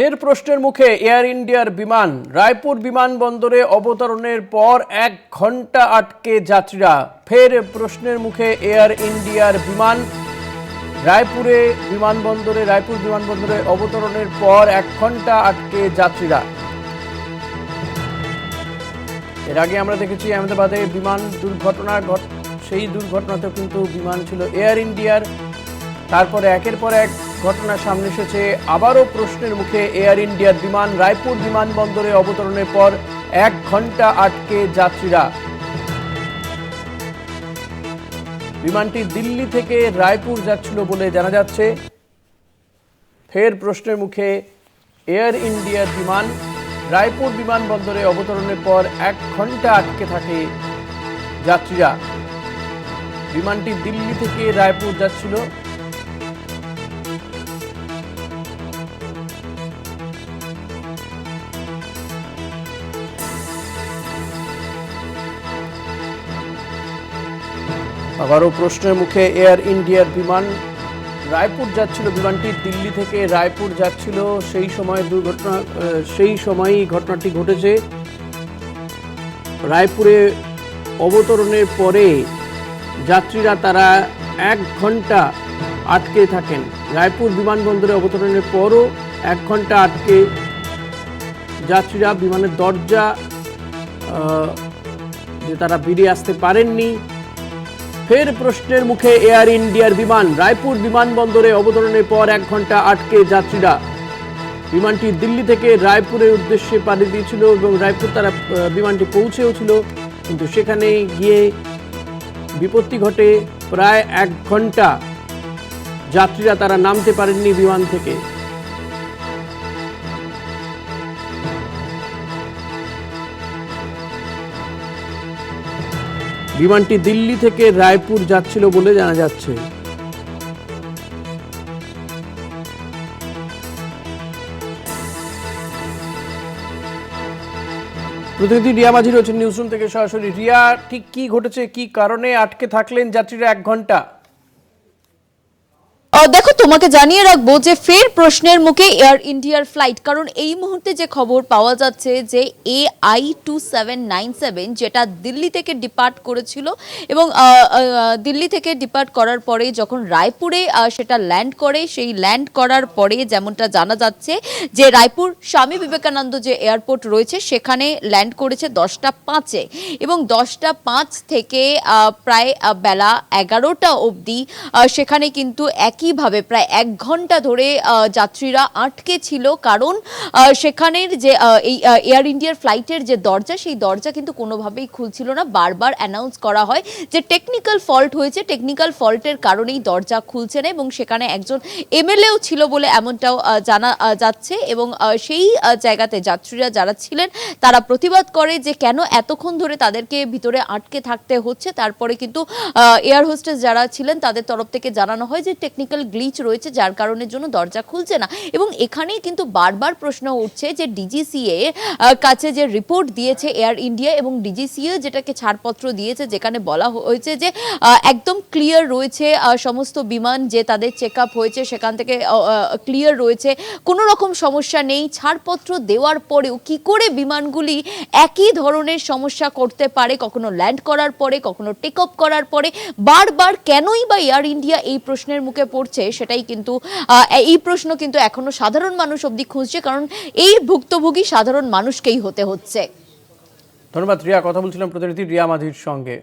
ফের প্রশ্নের মুখে এয়ার ইন্ডিয়ার বিমান, রায়পুর বিমানবন্দরে অবতরণের পর এক ঘণ্টা আটকে যাত্রীরা। ফের প্রশ্নের মুখে এয়ার ইন্ডিয়ার বিমান, রায়পুরে বিমানবন্দরে, রায়পুর বিমানবন্দরে অবতরণের পর এক ঘণ্টা আটকে যাত্রীরা। এর আগে আমরা দেখেছি আহমেদাবাদে বিমান দুর্ঘটনা ঘট, সেই দুর্ঘটনাতেও কিন্তু বিমান ছিল এয়ার ইন্ডিয়ার। তারপরে একের পর এক ঘটনা সামনে এসেছে আবারও প্রশ্নের মুখে এয়ার ইন্ডিয়ার বিমান, রায়পুর বিমানবন্দরে অবতরণের পর এক ঘণ্টা আটকে যাত্রীরা। বিমানটি দিল্লি থেকে রায়পুর যাচ্ছিল বলে জানা যাচ্ছে। ফের প্রশ্নের মুখে এয়ার ইন্ডিয়ার বিমান, রায়পুর বিমানবন্দরে অবতরণের পর এক ঘণ্টা আটকে থাকে যাত্রীরা। বিমানটি দিল্লি থেকে রায়পুর যাচ্ছিল। আবারও প্রশ্নের মুখে এয়ার ইন্ডিয়ার বিমান। রায়পুর যাচ্ছিল, বিমানটি দিল্লি থেকে রায়পুর যাচ্ছিল। সেই সময় দুর্ঘটনা সেই সময়ই ঘটনাটি ঘটেছে। রায়পুরে অবতরণের পরে যাত্রীরা তারা এক ঘণ্টা আটকে থাকেন। রায়পুর বিমানবন্দরে অবতরণের পরও এক ঘণ্টা আটকে যাত্রীরা বিমানের দরজা যে তারা বেরিয়ে আসতে পারেননি। ফের প্রশ্নের মুখে এয়ার ইন্ডিয়ার বিমান, রায়পুর বিমানবন্দরে অবতরণের পর এক ঘণ্টা আটকে যাত্রীরা। বিমানটি দিল্লি থেকে রায়পুরের উদ্দেশ্যে পাড়ি দিয়েছিল এবং রায়পুর তারা বিমানটি পৌঁছেও ছিল। কিন্তু সেখানে গিয়ে বিপত্তি ঘটে প্রায় এক ঘণ্টা যাত্রীরা তারা নামতে পারেননি বিমান থেকে। বিমানটি দিল্লি থেকে রায়পুর যাচ্ছিল বলে জানা যাচ্ছে। প্রতিনিধি রিয়া মাঝি রয়েছেন নিউজরুম থেকে। সরাসরি রিয়া, ঠিক কি ঘটেছে, কি কারণে আটকে থাকলেন যাত্রীরা এক ঘণ্টা? দেখো, তোমাকে জানিয়ে রাখব যে ফের প্রশ্নের মুখে এয়ার ইন্ডিয়ার ফ্লাইট কারণ এই মুহূর্তে যে খবর পাওয়া যাচ্ছে যে A I two seven nine seven যেটা দিল্লি থেকে ডিপার্ট করেছিল, এবং দিল্লি থেকে ডিপার্ট করার পরে যখন রায়পুরে সেটা ল্যান্ড করে, সেই ল্যান্ড করার পরে যেমনটা জানা যাচ্ছে যে রায়পুর স্বামী বিবেকানন্দ যে এয়ারপোর্ট রয়েছে, সেখানে ল্যান্ড করেছে দশটা পাঁচে। এবং দশটা পাঁচ থেকে প্রায় বেলা এগারোটা অবধি সেখানে কিন্তু একইভাবে প্রায় এক ঘণ্টা ধরে যাত্রীরা আটকে ছিল। কারণ সেখানের যে এই এয়ার ইন্ডিয়ার ফ্লাইটের যে দরজা, সেই দরজা কিন্তু কোনোভাবেই খুলছিল না। বারবার অ্যানাউন্স করা হয় যে টেকনিক্যাল ফল্ট হয়েছে। টেকনিক্যাল ফল্টের কারণেই দরজা খুলছে না এবং সেখানে একজন এমএলএও ছিল বলে এমনটাও জানা যাচ্ছে এবং সেই জায়গাতে যাত্রীরা যারা ছিলেন, তারা প্রতিবাদ করে যে, কেন এতক্ষণ ধরে তাদেরকে ভিতরে আটকে থাকতে হচ্ছে? তারপরে কিন্তু এয়ার হোস্টেস যারা ছিলেন, তাদের তরফ থেকে জানানো হয় যে টেকনিক্যাল গ্লিচ রয়েছে, যার কারণের জন্য দরজা খুলছে না। এবং এখানেই কিন্তু বারবার প্রশ্ন উঠছে যে ডিজিসিএ কাছে যে রিপোর্ট দিয়েছে এয়ার ইন্ডিয়া এবং ডিজিসিএ যেটাকে ছাড়পত্র দিয়েছে, যেখানে বলা হয়েছে যে একদম ক্লিয়ার রয়েছে সমস্ত বিমান যে তাদের চেক আপ হয়েছে, সেখান থেকে ক্লিয়ার রয়েছে। কোনো রকম সমস্যা নেই। ছাড়পত্র দেওয়ার পরেও কি করে বিমানগুলি একই ধরনের সমস্যা করতে পারে, কখনো ল্যান্ড করার পরে, কখনো টেক অফ করার পরে? বারবার কেনই বা এয়ার ইন্ডিয়া এই প্রশ্নের মুখে পড়ছে? সেটাই কিন্তু এই প্রশ্ন কিন্তু এখনও সাধারণ মানুষ অবধি খুঁজছে, কারণ এই ভুক্তভোগী সাধারণ মানুষকেই হতে হচ্ছে। ধন্যবাদ, রিয়া। কথা বলছিলাম প্রতিনিধি রিয়া মাধির সঙ্গে।